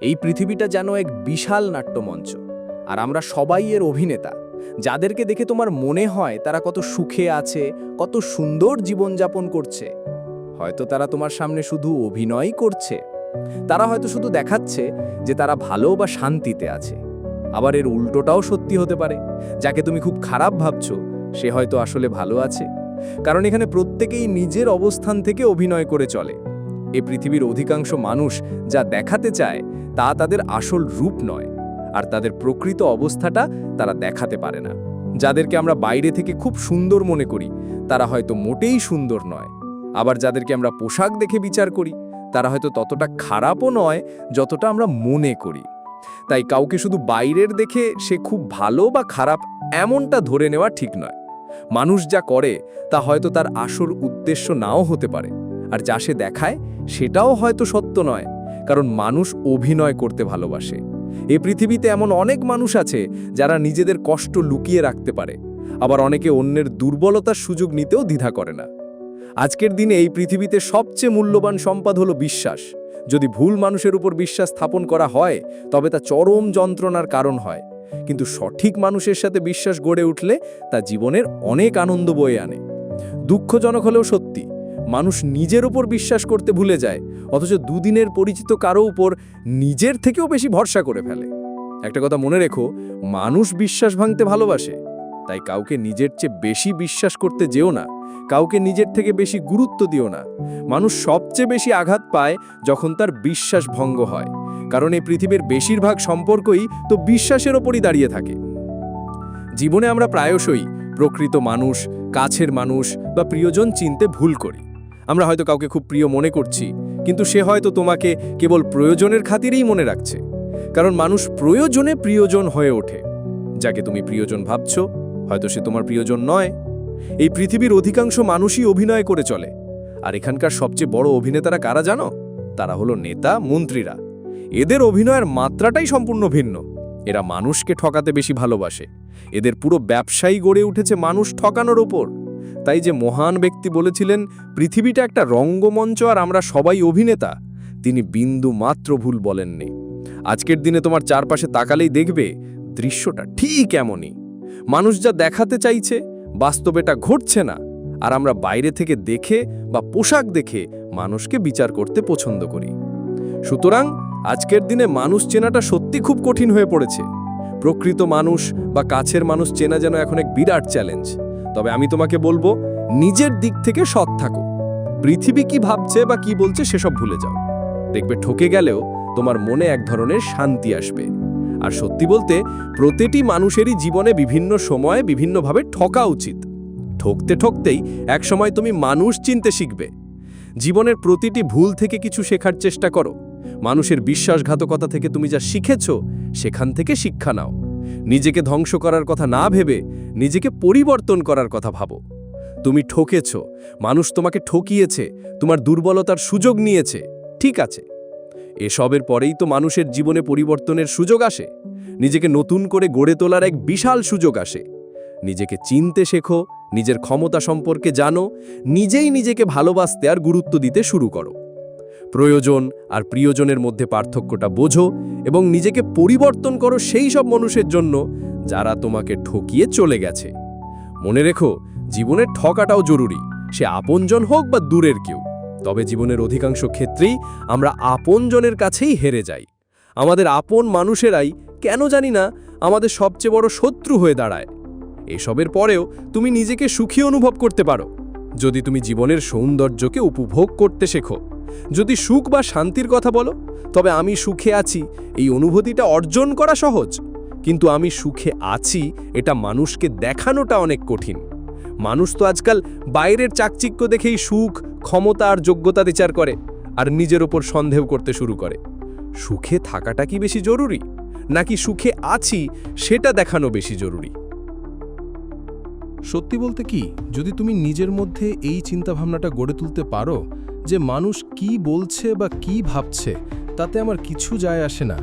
এই পৃথিবীটা যেন এক বিশাল নাট্যমঞ্চ। আর আমরা সবাই এর অভিনেতা। যাদেরকে দেখে তোমার মনে হয় তারা কত সুখে আছে, কত সুন্দর জীবনযাপন করছে। হয়তো তারা তোমার সামনে শুধু অভিনয়ই করছে। তারা হয়তো শুধু দেখাচ্ছে যে তারা ভালো বা শান্তিতে আছে। আবার এর উল্টোটাও সত্যি হতে পারে। যাকে তুমি খুব খারাপ ভাবছ, সে হয়তো আসলে ভালো আছে। কারণ এখানে প্রত্যেকেই নিজের অবস্থান থেকে অভিনয় করে চলে। এ পৃথিবীর অধিকাংশ মানুষ যা দেখাতে চায় তা তাদের আসল রূপ নয়, আর তাদের প্রকৃত অবস্থাটা তারা দেখাতে পারে না। যাদেরকে আমরা বাইরে থেকে খুব সুন্দর মনে করি, তারা হয়তো মোটেই সুন্দর নয়। আবার যাদেরকে আমরা পোশাক দেখে বিচার করি, তারা হয়তো ততটা খারাপও নয় যতটা আমরা মনে করি। তাই কাউকে শুধু বাইরের দেখে সে খুব ভালো বা খারাপ এমনটা ধরে নেওয়া ঠিক নয়। মানুষ যা করে, তা হয়তো তার আসল উদ্দেশ্য নাও হতে পারে। আর যা সে দেখায়, সেটাও হয়তো সত্য নয়, কারণ মানুষ অভিনয় করতে ভালোবাসে। এ পৃথিবীতে এমন অনেক মানুষ আছে যারা নিজেদের কষ্ট লুকিয়ে রাখতে পারে, আবার অনেকে অন্যের দুর্বলতার সুযোগ নিতেও দ্বিধা করে না। আজকের দিনে এই পৃথিবীতে সবচেয়ে মূল্যবান সম্পদ হলো বিশ্বাস। যদি ভুল মানুষের উপর বিশ্বাস স্থাপন করা হয়, তবে তা চরম যন্ত্রণার কারণ হয়। কিন্তু সঠিক মানুষের সাথে বিশ্বাস গড়ে উঠলে তা জীবনের অনেক আনন্দ বয়ে আনে। দুঃখজনক হলেও সত্যি মানুষ নিজের উপর বিশ্বাস করতে ভুলে যায়, অথচ দুদিনের পরিচিত কারও উপর নিজের থেকেও বেশি ভরসা করে ফেলে। একটা কথা মনে রেখো, মানুষ বিশ্বাস ভাঙতে ভালোবাসে, তাই কাউকে নিজের চেয়ে বেশি বিশ্বাস করতে যেও না, কাউকে নিজের থেকে বেশি গুরুত্ব দিও না। মানুষ সবচেয়ে বেশি আঘাত পায় যখন তার বিশ্বাস ভঙ্গ হয়, কারণ এই পৃথিবীর বেশিরভাগ সম্পর্কই তো বিশ্বাসের ওপরই দাঁড়িয়ে থাকে। জীবনে আমরা প্রায়শই প্রকৃত মানুষ, কাছের মানুষ বা প্রিয়জন চিনতে ভুল করি। আমরা হয়তো কাউকে খুব প্রিয় মনে করছি, কিন্তু সে হয়তো তোমাকে কেবল প্রয়োজনের খাতিরেই মনে রাখছে। কারণ মানুষ প্রয়োজনে প্রিয়জন হয়ে ওঠে। যাকে তুমি প্রিয়জন ভাবছ, হয়তো সে তোমার প্রিয়জন নয়। এই পৃথিবীর অধিকাংশ মানুষই অভিনয় করে চলে। আর এখানকার সবচেয়ে বড় অভিনেতারা কারা জানো? তারা হলো নেতা, মন্ত্রীরা। এদের অভিনয়ের মাত্রাটাই সম্পূর্ণ ভিন্ন। এরা মানুষকে ঠকাতে বেশি ভালোবাসে। এদের পুরো ব্যবসায়ী গড়ে উঠেছে মানুষ ঠকানোর ওপর। তাই যে মহান ব্যক্তি বলেছিলেন, পৃথিবীটা একটা রঙ্গমঞ্চ আর আমরা সবাই অভিনেতা, তিনি বিন্দু মাত্র ভুল বলেননি। আজকের দিনে তোমার চারপাশে তাকালেই দেখবে, দৃশ্যটা ঠিক এমনই। মানুষ যা দেখাতে চাইছে বাস্তবেটা ঘটছে না। আর আমরা বাইরে থেকে দেখে বা পোশাক দেখে মানুষকে বিচার করতে পছন্দ করি। সুতরাং আজকের দিনে মানুষ চেনাটা সত্যি খুব কঠিন হয়ে পড়েছে। প্রকৃত মানুষ বা কাছের মানুষ চেনা যেন এখন এক বিরাট চ্যালেঞ্জ। তবে আমি তোমাকে বলব, নিজের দিক থেকে সৎ থাকো। পৃথিবী কি ভাবছে বা কি বলছে সেসব ভুলে যাও। দেখবে ঠকে গেলেও তোমার মনে এক ধরনের শান্তি আসবে। আর সত্যি বলতে, প্রতিটি মানুষেরই জীবনে বিভিন্ন সময়ে বিভিন্নভাবে ঠকা উচিত। ঠকতে ঠকতেই একসময় তুমি মানুষ চিনতে শিখবে। জীবনের প্রতিটি ভুল থেকে কিছু শেখার চেষ্টা করো। মানুষের বিশ্বাসঘাতকতা থেকে তুমি যা শিখেছ, সেখান থেকে শিক্ষা নাও। নিজেকে ধ্বংস করার কথা না ভেবে নিজেকে পরিবর্তন করার কথা ভাবো। তুমি ঠকেছ, মানুষ তোমাকে ঠকিয়েছে, তোমার দুর্বলতার সুযোগ নিয়েছে, ঠিক আছে। এসবের পরেই তো মানুষের জীবনে পরিবর্তনের সুযোগ আসে। নিজেকে নতুন করে গড়ে তোলার এক বিশাল সুযোগ আসে। নিজেকে চিনতে শেখো, নিজের ক্ষমতা সম্পর্কে জানো, নিজেই নিজেকে ভালোবাসতে আর গুরুত্ব দিতে শুরু করো। প্রয়োজন আর প্রিয়জনের মধ্যে পার্থক্যটা বোঝো এবং নিজেকে পরিবর্তন করো সেই সব মানুষের জন্য যারা তোমাকে ঠকিয়ে চলে গেছে। মনে রেখো, জীবনের ঠকাটাও জরুরি, সে আপনজন হোক বা দূরের কেউ। তবে জীবনের অধিকাংশ ক্ষেত্রেই আমরা আপনজনের কাছেই হেরে যাই। আমাদের আপন মানুষেরাই, কেন জানি না, আমাদের সবচেয়ে বড় শত্রু হয়ে দাঁড়ায়। এসবের পরেও তুমি নিজেকে সুখী অনুভব করতে পারো। যদি তুমি জীবনের সৌন্দর্যকে উপভোগ করতে শেখো। যদি সুখ বা শান্তির কথা বলো, তবে আমি সুখে আছি, এই অনুভূতিটা অর্জন করা সহজ। কিন্তু আমি সুখে আছি, এটা মানুষকে দেখানোটা অনেক কঠিন। মানুষ তো আজকাল বাইরের চাকচিক্য দেখেই সুখ, ক্ষমতা আর যোগ্যতা বিচার করে, আর নিজের ওপর সন্দেহ করতে শুরু করে। সুখে থাকাটা কি বেশি জরুরি? নাকি সুখে আছি, সেটা দেখানো বেশি জরুরি? সত্যি বলতে কি, যদি তুমি নিজের মধ্যে এই চিন্তাভাবনাটা গড়ে তুলতে পারো যে মানুষ কি বলছে বা কি ভাবছে, তাতে আমার কিছু যায় আসে না,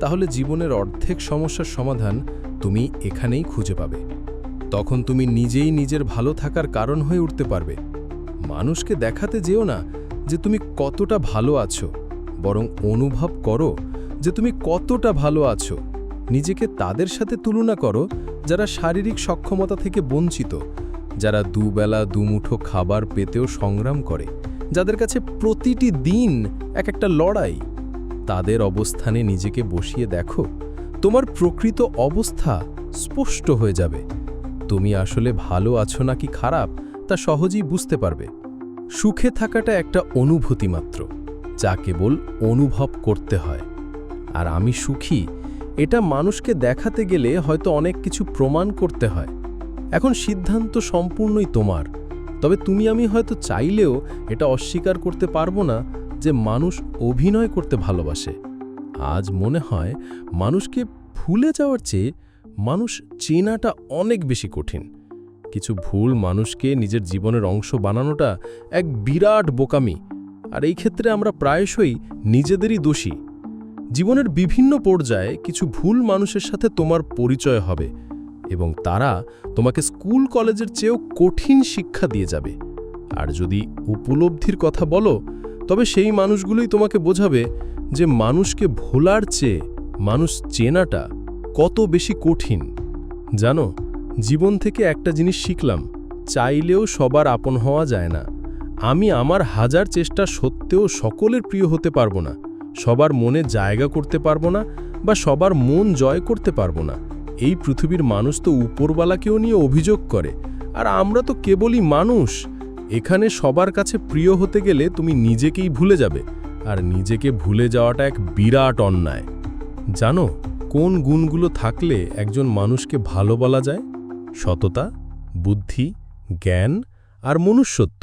তাহলে জীবনের অর্ধেক সমস্যার সমাধান তুমি এখানেই খুঁজে পাবে। তখন তুমি নিজেই নিজের ভালো থাকার কারণ হয়ে উঠতে পারবে। মানুষকে দেখাতে যেও না যে তুমি কতটা ভালো আছো, বরং অনুভব করো যে তুমি কতটা ভালো আছো। নিজেকে তাদের সাথে তুলনা করো যারা শারীরিক সক্ষমতা থেকে বঞ্চিত, যারা দুবেলা দুমুঠো খাবার পেতেও সংগ্রাম করে, যাদের কাছে প্রতিটি দিন এক একটা লড়াই, তাদের অবস্থানে নিজেকে বসিয়ে দেখো, তোমার প্রকৃত অবস্থা স্পষ্ট হয়ে যাবে। তুমি আসলে ভালো আছো নাকি খারাপ, তা সহজেই বুঝতে পারবে। সুখে থাকাটা একটা অনুভূতি মাত্র, যা কেবল অনুভব করতে হয়। আর আমি সুখী এটা মানুষকে দেখাতে গেলে হয়তো অনেক কিছু প্রমাণ করতে হয়। এখন সিদ্ধান্ত সম্পূর্ণই তোমার। তবে তুমি আমি হয়তো চাইলেও এটা অস্বীকার করতে পারব না যে মানুষ অভিনয় করতে ভালোবাসে। আজ মনে হয় মানুষকে ভুলে যাওয়ার চেয়ে মানুষ চেনাটা অনেক বেশি কঠিন। কিছু ভুল মানুষকে নিজের জীবনের অংশ বানানোটা এক বিরাট বোকামি। আর এই ক্ষেত্রে আমরা প্রায়শই নিজেদেরই দোষী। জীবনের বিভিন্ন পর্যায়ে কিছু ভুল মানুষের সাথে তোমার পরিচয় হবে এবং তারা তোমাকে স্কুল কলেজের চেয়েও কঠিন শিক্ষা দিয়ে যাবে। আর যদি উপলব্ধির কথা বলো, তবে সেই মানুষগুলোই তোমাকে বোঝাবে যে মানুষকে ভোলার চেয়ে মানুষ চেনাটা কত বেশি কঠিন। জানো, জীবন থেকে একটা জিনিস শিখলাম, চাইলেও সবার আপন হওয়া যায় না। আমি আমার হাজার চেষ্টা সত্ত্বেও সকলের প্রিয় হতে পারব না। সবার মনে জায়গা করতে পারব না বা সবার মন জয় করতে পারব না। এই পৃথিবীর মানুষ তো উপরবালাকেও নিয়ে অভিযোগ করে, আর আমরা তো কেবলই মানুষ। এখানে সবার কাছে প্রিয় হতে গেলে তুমি নিজেকেই ভুলে যাবে, আর নিজেকে ভুলে যাওয়াটা এক বিরাট অন্যায়। জানো, কোন গুণগুলো থাকলে একজন মানুষকে ভালো বলা যায়? সততা, বুদ্ধি, জ্ঞান আর মনুষ্যত্ব।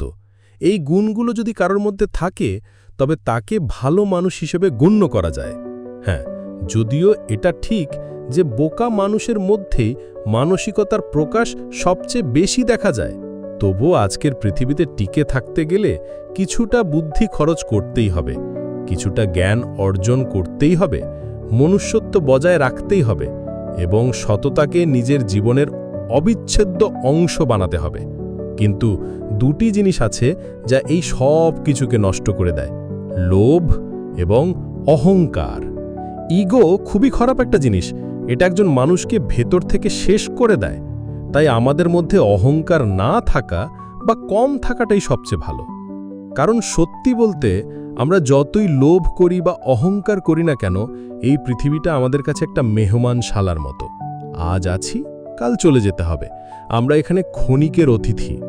এই গুণগুলো যদি কারোর মধ্যে থাকে তবে তাকে ভালো মানুষ হিসেবে গণ্য করা যায়। হ্যাঁ যদিও এটা ঠিক যে বোকা মানুষের মধ্যেই মানসিকতার প্রকাশ সবচেয়ে বেশি দেখা যায়। তবুও আজকের পৃথিবীতে টিকে থাকতে গেলে কিছুটা বুদ্ধি খরচ করতেই হবে, কিছুটা জ্ঞান অর্জন করতেই হবে, মনুষ্যত্ব বজায় রাখতেই হবে এবং সততাকে নিজের জীবনের অবিচ্ছেদ্য অংশ বানাতে হবে। কিন্তু দুটি জিনিস আছে যা এই সব কিছুকে নষ্ট করে দেয়। লোভ এবং অহংকার। ইগো খুবই খারাপ একটা জিনিস। এটা একজন মানুষকে ভেতর থেকে শেষ করে দেয়। তাই আমাদের মধ্যে অহংকার না থাকা বা কম থাকাটাই সবচেয়ে ভালো। কারণ সত্যি বলতে আমরা যতই লোভ করি বা অহংকার করি না কেন, এই পৃথিবীটা আমাদের কাছে একটা মেহমান শালার মতো। আজ আছি, কাল চলে যেতে হবে। আমরা এখানে ক্ষণিকের অতিথি।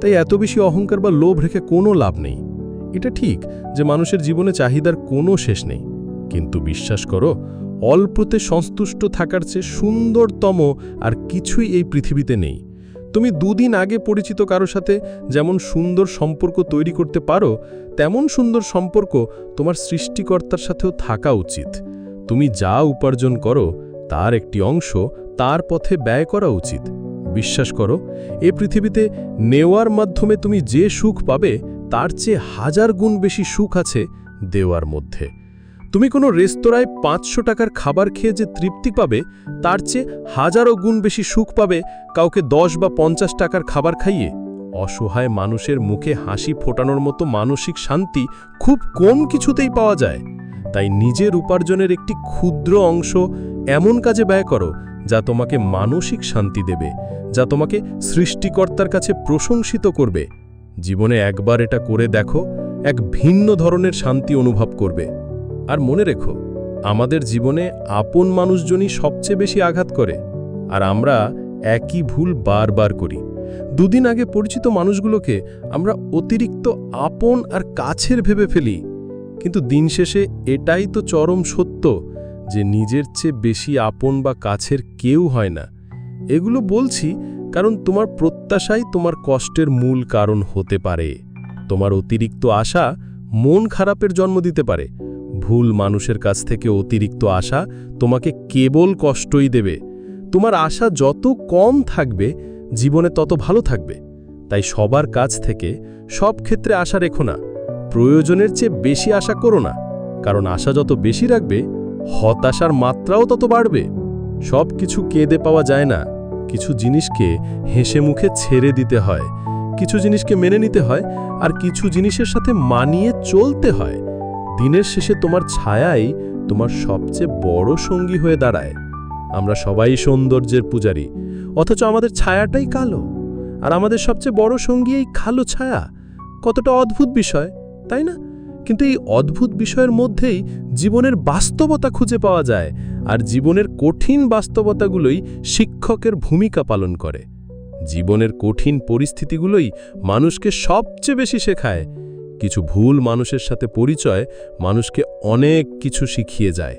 তাই এত বেশি অহংকার বা লোভ রেখে কোনো লাভ নেই। এটা ঠিক যে মানুষের জীবনে চাহিদার কোনো শেষ নেই। কিন্তু বিশ্বাস করো, অল্পতে সন্তুষ্ট থাকার চেয়ে সুন্দরতম আর কিছুই এই পৃথিবীতে নেই। তুমি দুদিন আগে পরিচিত কারও সাথে যেমন সুন্দর সম্পর্ক তৈরি করতে পারো, তেমন সুন্দর সম্পর্ক তোমার সৃষ্টিকর্তার সাথেও থাকা উচিত। তুমি যা উপার্জন করো, তার একটি অংশ তার পথে ব্যয় করা উচিত। বিশ্বাস করো, এ পৃথিবীতে নেওয়ার মাধ্যমে তুমি যে সুখ পাবে তার চেয়ে হাজার গুণ বেশি সুখ আছে দেওয়ার মধ্যে। তুমি কোনো রেস্তোরাঁয় পাঁচশো টাকার খাবার খেয়ে যে তৃপ্তি পাবে, তার চেয়ে হাজারো গুণ বেশি সুখ পাবে কাউকে দশ বা পঞ্চাশ টাকার খাবার খাইয়ে। অসহায় মানুষের মুখে হাসি ফোটানোর মতো মানসিক শান্তি খুব কম কিছুতেই পাওয়া যায়। তাই নিজের উপার্জনের একটি ক্ষুদ্র অংশ এমন কাজে ব্যয় করো, যা তোমাকে মানসিক শান্তি দেবে, যা তোমাকে সৃষ্টিকর্তার কাছে প্রশংসিত করবে। জীবনে একবার এটা করে দেখো, এক ভিন্ন ধরনের শান্তি অনুভব করবে। আর মনে রেখো, আমাদের জীবনে আপন মানুষজনই সবচেয়ে বেশি আঘাত করে, আর আমরা একই ভুল বারবার করি। দুদিন আগে পরিচিত মানুষগুলোকে আমরা অতিরিক্ত আপন আর কাছের ভেবে ফেলি, কিন্তু দিন শেষে এটাই তো চরম সত্য যে নিজের চেয়ে বেশি আপন বা কাছের কেউ হয় না। এগুলো বলছি কারণ তোমার প্রত্যাশাই তোমার কষ্টের মূল কারণ হতে পারে। তোমার অতিরিক্ত আশা মন খারাপের জন্ম দিতে পারে। ভুল মানুষের কাছ থেকে অতিরিক্ত আশা তোমাকে কেবল কষ্টই দেবে। তোমার আশা যত কম থাকবে, জীবনে তত ভালো থাকবে। তাই সবার কাছ থেকে সব ক্ষেত্রে আশা রেখো না। প্রয়োজনের চেয়ে বেশি আশা করো না। কারণ আশা যত বেশি রাখবে, হতাশার মাত্রাও তত বাড়বে। সব কিছু কেঁদে পাওয়া যায় না। কিছু জিনিসকে হেসে মুখে ছেড়ে দিতে হয়। কিছু জিনিসকে মেনে নিতে হয় আর কিছু জিনিসের সাথে মানিয়ে চলতে হয়। দিনের শেষে তোমার ছায়াই তোমার সবচেয়ে বড় সঙ্গী হয়ে দাঁড়ায়। আমরা সবাই সৌন্দর্যের পূজারী। অথচ আমাদের ছায়াটাই কালো। আর আমাদের সবচেয়ে বড় সঙ্গী এই কালো ছায়া। কতটা অদ্ভুত বিষয়, তাই না? কিন্তু এই অদ্ভুত বিষয়ের মধ্যেই জীবনের বাস্তবতা খুঁজে পাওয়া যায়। আর জীবনের কঠিন বাস্তবতাগুলোই শিক্ষকের ভূমিকা পালন করে। জীবনের কঠিন পরিস্থিতিগুলোই মানুষকে সবচেয়ে বেশি শেখায়। কিছু ভুল মানুষের সাথে পরিচয় মানুষকে অনেক কিছু শিখিয়ে যায়।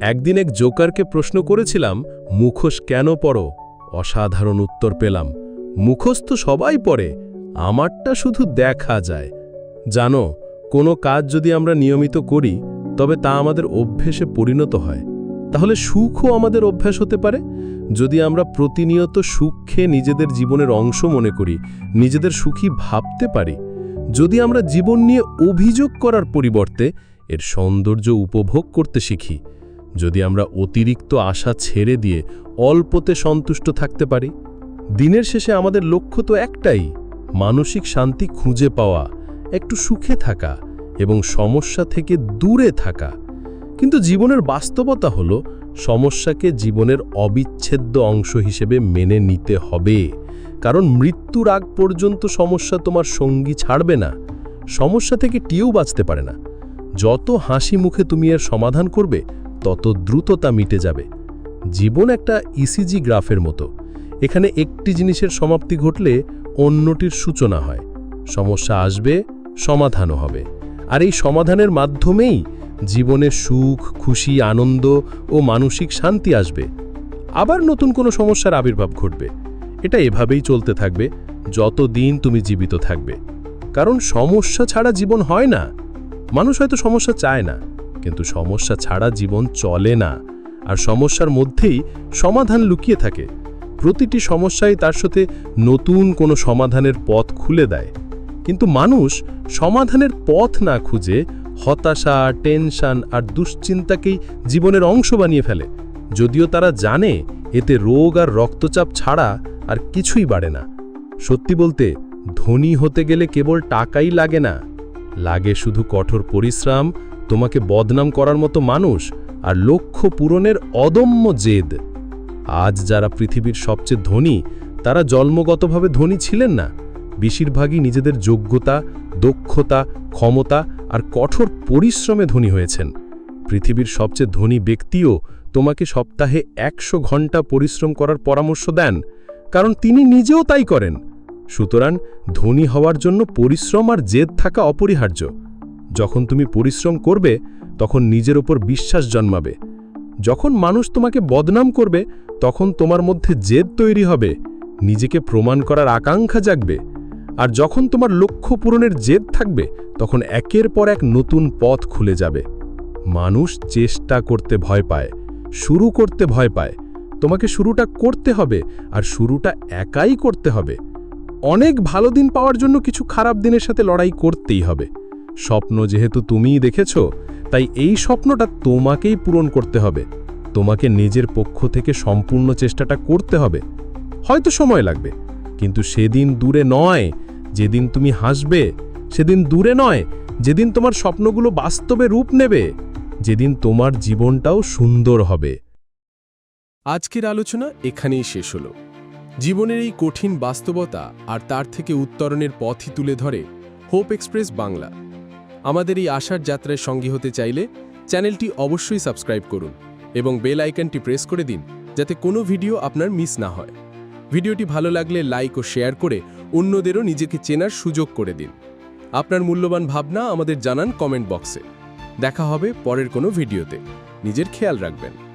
একদিন এক জোকারকে প্রশ্ন করেছিলাম, মুখোশ কেন পড়ো? অসাধারণ উত্তর পেলাম, মুখোশ তো সবাই পড়ে, আমারটা শুধু দেখা যায়। জানো, কোনো কাজ যদি আমরা নিয়মিত করি, তবে তা আমাদের অভ্যেসে পরিণত হয়। তাহলে সুখও আমাদের অভ্যাস হতে পারে? যদি আমরা প্রতিনিয়ত সুখকে নিজেদের জীবনের অংশ মনে করি, নিজেদের সুখী ভাবতে পারি, যদি আমরা জীবন নিয়ে অভিযোগ করার পরিবর্তে এর সৌন্দর্য উপভোগ করতে শিখি, যদি আমরা অতিরিক্ত আশা ছেড়ে দিয়ে অল্পতে সন্তুষ্ট থাকতে পারি, দিনের শেষে আমাদের লক্ষ্য তো একটাই, মানসিক শান্তি খুঁজে পাওয়া, একটু সুখে থাকা এবং সমস্যা থেকে দূরে থাকা। কিন্তু জীবনের বাস্তবতা হল, সমস্যাকে জীবনের অবিচ্ছেদ্য অংশ হিসেবে মেনে নিতে হবে। কারণ মৃত্যুর আগ পর্যন্ত সমস্যা তোমার সঙ্গী ছাড়বে না। সমস্যা থেকে টিও বাঁচতে পারে না। যত হাসি মুখে তুমি এর সমাধান করবে, তত দ্রুত তা মিটে যাবে। জীবন একটা ইসিজি গ্রাফের মতো। এখানে একটি জিনিসের সমাপ্তি ঘটলে অন্যটির সূচনা হয়। সমস্যা আসবে, সমাধানও হবে। আর এই সমাধানের মাধ্যমেই জীবনে সুখ, খুশি, আনন্দ ও মানসিক শান্তি আসবে। আবার নতুন কোনো সমস্যার আবির্ভাব ঘটবে। এটা এভাবেই চলতে থাকবে যত দিন তুমি জীবিত থাকবে। কারণ সমস্যা ছাড়া জীবন হয় না। মানুষ হয়তো সমস্যা চায় না, কিন্তু সমস্যা ছাড়া জীবন চলে না। আর সমস্যার মধ্যেই সমাধান লুকিয়ে থাকে। প্রতিটি সমস্যাই তার সাথে নতুন কোনো সমাধানের পথ খুলে দেয়। কিন্তু মানুষ সমাধানের পথ না খুঁজে হতাশা, টেনশন আর দুশ্চিন্তাকেই জীবনের অংশ বানিয়ে ফেলে। যদিও তারা জানে, এতে রোগ আর রক্তচাপ ছাড়া আর কিছুই বাড়ে না। সত্যি বলতে, ধনী হতে গেলে কেবল টাকাই লাগে না। লাগে শুধু কঠোর পরিশ্রম, তোমাকে বদনাম করার মতো মানুষ আর লক্ষ্য পূরণের অদম্য জেদ। আজ যারা পৃথিবীর সবচেয়ে ধনী, তারা জন্মগতভাবে ধনী ছিলেন না। বেশিরভাগই নিজেদের যোগ্যতা, দক্ষতা, ক্ষমতা আর কঠোর পরিশ্রমে ধনী হয়েছেন। পৃথিবীর সবচেয়ে ধনী ব্যক্তিও তোমাকে সপ্তাহে একশো ঘণ্টা পরিশ্রম করার পরামর্শ দেন, কারণ তিনি নিজেও তাই করেন। সুতরাং ধনী হওয়ার জন্য পরিশ্রম আর জেদ থাকা অপরিহার্য। যখন তুমি পরিশ্রম করবে, তখন নিজের ওপর বিশ্বাস জন্মাবে। যখন মানুষ তোমাকে বদনাম করবে, তখন তোমার মধ্যে জেদ তৈরি হবে। নিজেকে প্রমাণ করার আকাঙ্ক্ষা জাগবে। আর যখন তোমার লক্ষ্য পূরণের জেদ থাকবে, তখন একের পর এক নতুন পথ খুলে যাবে। মানুষ চেষ্টা করতে ভয় পায়, শুরু করতে ভয় পায়। তোমাকে শুরুটা করতে হবে আর শুরুটা একাই করতে হবে। অনেক ভালো দিন পাওয়ার জন্য কিছু খারাপ দিনের সাথে লড়াই করতেই হবে। স্বপ্ন যেহেতু তুমিই দেখেছ, তাই এই স্বপ্নটা তোমাকেই পূরণ করতে হবে। তোমাকে নিজের পক্ষ থেকে সম্পূর্ণ চেষ্টাটা করতে হবে। হয়তো সময় লাগবে, কিন্তু সেদিন দূরে নয় যেদিন তুমি হাসবে, সেদিন দূরে নয়, যেদিন তোমার স্বপ্নগুলো বাস্তবে রূপ নেবে, যেদিন তোমার জীবনটাও সুন্দর হবে। আজকের আলোচনা এখানেই শেষ হলো। জীবনের এই কঠিন বাস্তবতা আর তার থেকে উত্তরণের পথই তুলে ধরে হোপ এক্সপ্রেস বাংলা। আমাদের এই আশার যাত্রায় সঙ্গী হতে চাইলে চ্যানেলটি অবশ্যই সাবস্ক্রাইব করুন এবং বেল আইকনটি প্রেস করে দিন যাতে কোনো ভিডিও আপনার মিস না হয়। ভিডিওটি ভালো লাগলে লাইক ও শেয়ার করে অন্যদেরও নিজেকে চেনার সুযোগ করে দিন। আপনার মূল্যবান ভাবনা আমাদের জানান কমেন্ট বক্সে। দেখা হবে পরের কোনো ভিডিওতে। নিজের খেয়াল রাখবেন।